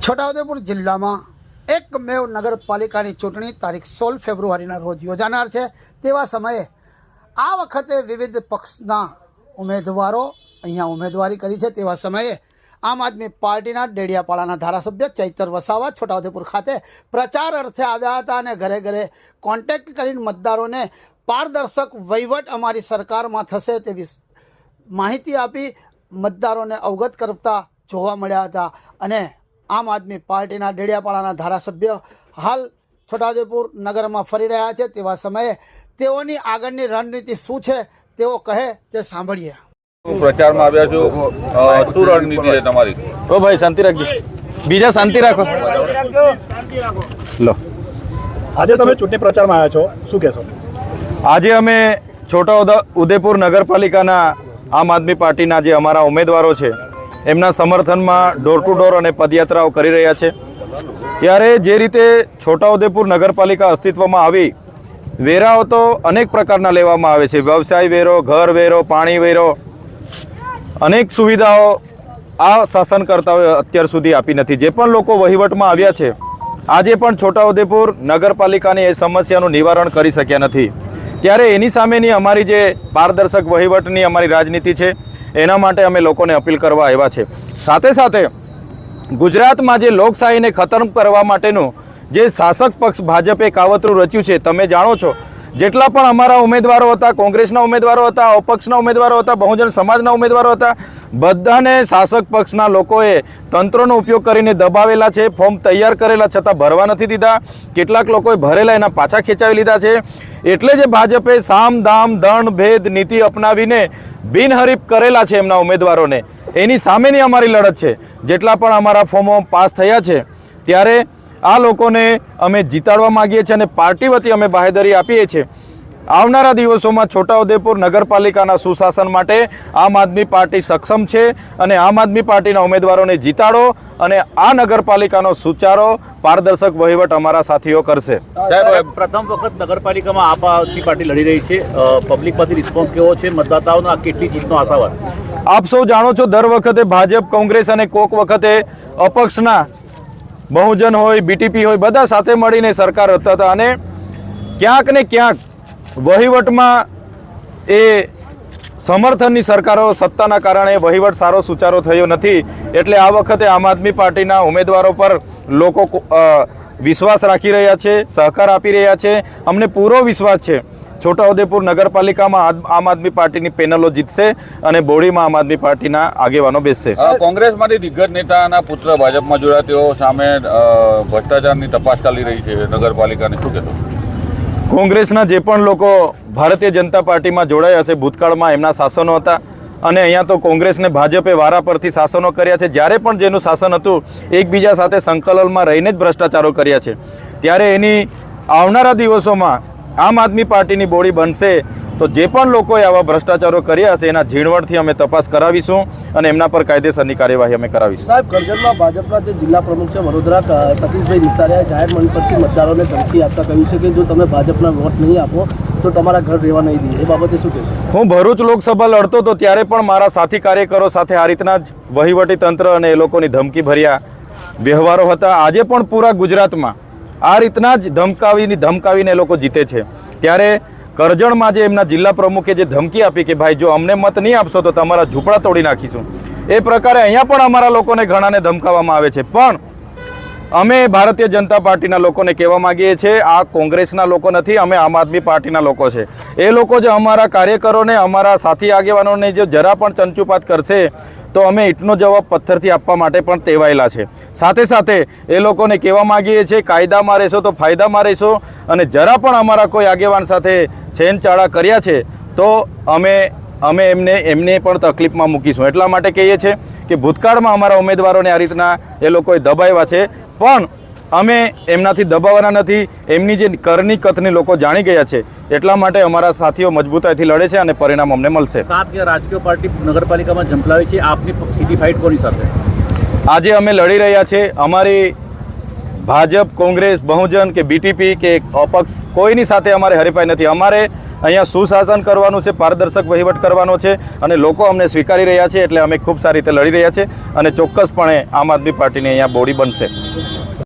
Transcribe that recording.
છોટાઉદેપુર જિલ્લામાં એકમેવ નગરપાલિકાની ચૂંટણી તારીખ સોળ ફેબ્રુઆરીના રોજ યોજાનાર છે. તેવા સમયે આ વખતે વિવિધ પક્ષના ઉમેદવારો અહીંયા ઉમેદવારી કરી છે. તેવા સમયે આમ આદમી પાર્ટીના ડેડિયાપાડાના ધારાસભ્ય ચૈતર વસાવા છોટાઉદેપુર ખાતે પ્રચાર અર્થે આવ્યા હતા અને ઘરે ઘરે કોન્ટેક્ટ કરીને મતદારોને પારદર્શક વહીવટ અમારી સરકારમાં થશે તેવી માહિતી આપી મતદારોને અવગત કરતા જોવા મળ્યા હતા અને આમ આદમી પાર્ટીના ડેડિયાપાડાના ધારાસભ્ય હાલ છોટાઉદેપુર નગરમાં ફરી રહ્યા છે. તેવા સમયે તેઓની આગળની રણનીતિ શું છે તેઓ કહે તે સાંભળીએ. પ્રચારમાં આવ્યા છો. શું રણનીતિ છે તમારી? ઓ ભાઈ શાંતિ રાખજો. બીજા શાંતિ રાખો. લો. આજે તમે ચૂંટણી પ્રચારમાં આવ્યા છો. શું કહેશો? આજે અમે છોટા ઉદ- ઉદેપુર નગરપાલિકાના આમ આદમી પાર્ટીના જે અમારા ઉમેદવારો છે એમના સમર્થનમાં ડોર ટુ ડોર અને પદયાત્રાઓ કરી રહ્યા છે. ત્યારે જે રીતે છોટાઉદેપુર નગરપાલિકા અસ્તિત્વમાં આવી, વેરાઓ તો અનેક પ્રકારના લેવામાં આવે છે. વ્યવસાય વેરો, ઘર વેરો, પાણી વેરો, અનેક સુવિધાઓ આ શાસનકર્તાઓએ અત્યાર સુધી આપી નથી. જે પણ લોકો વહીવટમાં આવ્યા છે, આજે પણ છોટાઉદેપુર નગરપાલિકાની એ સમસ્યાનું નિવારણ કરી શક્યા નથી. ત્યારે એની સામેની અમારી જે પારદર્શક વહીવટની અમારી રાજનીતિ છે એના માટે અમે લોકોને અપીલ કરવા આવ્યા છે. સાથે સાથે ગુજરાતમાં જે લોકશાહીને ખતમ કરવા માટેનું જે શાસક પક્ષ ભાજપે કાવતરું રચ્યું છે, તમે જાણો છો જેટલા પણ અમારા ઉમેદવારો હતા, કોંગ્રેસના ઉમેદવારો હતા, અપક્ષના ઉમેદવારો હતા, બહુજન સમાજના ઉમેદવારો હતા, બધાને શાસક પક્ષના લોકોએ તંત્રનો ઉપયોગ કરીને દબાવેલા છે, ફોર્મ તૈયાર કરેલા છતાં ભરવા નથી દીધા. કેટલાક લોકોએ ભરેલા એના પાછા ખેંચાવી લીધા છે. એટલે જે ભાજપે સામ, દામ, દંડ, ભેદ, નીતિ અપનાવીને બિનહરીફ કરેલા છે એમના ઉમેદવારોને. એની સામેની અમારી લડત છે. જેટલા પણ અમારા ફોર્મો પાસ થયા છે, ત્યારે આ લોકોને અમે જીતાડવા માંગીએ છીએ અને પાર્ટી વતી અમે બાહેદરી આપીએ છીએ. આવનારા દિવસોમાં છોટાઉદેપુર નગરપાલિકાના સુશાસન માટે આમ આદમી પાર્ટી સક્ષમ છે અને આમ આદમી પાર્ટીના ઉમેદવારોને જીતાડો અને આ નગરપાલિકાનો સુચારો પારદર્શક વહીવટ અમારા સાથીઓ કરશે. સાહેબ પ્રથમ વખત નગરપાલિકામાં આપ આદમી પાર્ટી લડી રહી છે. પબ્લિક પાસે રિસ્પોન્સ કેવો છે? મતદાતાઓનો આ કેટલી જીતનો આશાવાદ? આપ સૌ જાણો છો દર વખતે ભાજપ કોંગ્રેસ અને કોક વખતે અપક્ષના બહુજન હોય બીટીપી હોય, બધા સાથે મળીને સરકાર હતા હતા અને ક્યાંક ને ક્યાંક વહીવટમાં એ સમર્થનની સરકારો સત્તાના કારણે વહીવટ સારો સુચારો થયો નથી. એટલે આ વખતે આમ આદમી પાર્ટીના ઉમેદવારો પર લોકો વિશ્વાસ રાખી રહ્યા છે, સહકાર આપી રહ્યા છે. અમને પૂરો વિશ્વાસ છે. છોટાઉદેપુર નગરપાલિકામાં આમ આદમી પાર્ટીની પેનલો જીતશે અને બોડીમાં આમ આદમી પાર્ટીના આગેવાનો બેસશે. કોંગ્રેસમાંથી દિગ્ગજ નેતાના પુત્ર ભાજપમાં જોડાયા. તેઓ સામે ભ્રષ્ટાચારની તપાસ ચાલી રહી છે નગરપાલિકાને. શું કહેશો? કોંગ્રેસના જે પણ લોકો ભારતીય જનતા પાર્ટીમાં જોડાયા હશે ભૂતકાળમાં એમના શાસનો હતા અને અહીંયા તો કોંગ્રેસને ભાજપે વારા પરથી શાસનો કર્યા છે. જ્યારે પણ જેનું શાસન હતું એકબીજા સાથે સંકલનમાં રહીને જ ભ્રષ્ટાચારો કર્યા છે. ત્યારે એની આવનારા દિવસોમાં આમ આદમી પાર્ટીની બોડી બનશે તો જે પણ લોકોએ આવા ભ્રષ્ટાચારો કર્યા હશે એના ઝીણવટથી અમે તપાસ કરાવીશું અને એમના પર કાયદેસરની કાર્યવાહી અમે કરાવીશું. સાહેબ કરજણમાં ભાજપના જે જિલ્લા પ્રમુખ છે વડોદરા સતીશભાઈ નિસારિયાએ જાહેર મંચ પરથી મતદારોને ધમકી આપતા કહ્યું છે કે જો તમે ભાજપના વોટ નહીં આપો તો તમારા ઘર રહેવા નહીં દે એ બાબતે શું કહેશો? હું ભરૂચ લોકસભા લડતો તો ત્યારે પણ મારા સાથી કાર્યકરો સાથે આ રીતના જ વહીવટી તંત્ર અને એ લોકોની ધમકી ભર્યા વ્યવહારો હતા. આજે પણ પૂરા ગુજરાતમાં આ રીતના જ ધમકાવીને ધમકાવીને એ લોકો જીતે છે. ત્યારે કરજણમાં જે એમના જિલ્લા પ્રમુખે જે ધમકી આપી કે ભાઈ જો અમને મત નહીં આપશો તો તમારા ઝૂંપડા તોડી નાખીશું. એ પ્રકારે અહીંયા પણ અમારા લોકોને ઘણાને ધમકાવવામાં આવે છે. પણ અમે ભારતીય જનતા પાર્ટીના લોકોને કહેવા માગીએ છીએ, આ કોંગ્રેસના લોકો નથી, અમે આમ આદમી પાર્ટીના લોકો છે. એ લોકો જે અમારા કાર્યકરોને, અમારા સાથી આગેવાનોને જે જરા પણ ચંચુપાત કરશે તો અમે ઈંટનો જવાબ પથ્થરથી આપવા માટે પણ ટેવાયેલા છે. સાથે સાથે એ લોકોને કહેવા માંગીએ છીએ, કાયદામાં રહેશો તો ફાયદામાં રહેશો અને જરા પણ અમારા કોઈ આગેવાન સાથે છેનચાળા કર્યા છે, તો અમે અમે એમને એમને પણ તકલીફમાં મૂકીશું. એટલા માટે કહીએ છીએ કે ભૂતકાળમાં અમારા ઉમેદવારોને આ રીતના એ લોકોએ દબાવ્યા છે. પણ અમે એમનાથી દબાવવાના નથી એમની જે કરની કથની લોકો જાણી ગયા છે એટલા માટે અમારા સાથીઓ મજબૂતાઈથી લડે છે અને પરિણામ અમને મળશે. સાત કે રાજકીય પાર્ટી નગરપાલિકામાં ઝંપલાવી છે આપની સીધી ફાઇટ કોની સાથે? આજે અમે લડી રહ્યા છે અમારી ભાજપ કોંગ્રેસ બહુજન કે બીટીપી કે અપક્ષ કોઈની સાથે અમારે હરીફાઈ નથી. અમારે અહીંયા સુશાસન કરવાનું છે પારદર્શક વહીવટ કરવાનો છે અને લોકો અમને સ્વીકારી રહ્યા છે એટલે અમે ખૂબ સારી રીતે લડી રહ્યા છે અને ચોક્કસપણે આમ આદમી પાર્ટીની અહીંયા બોડી બનશે.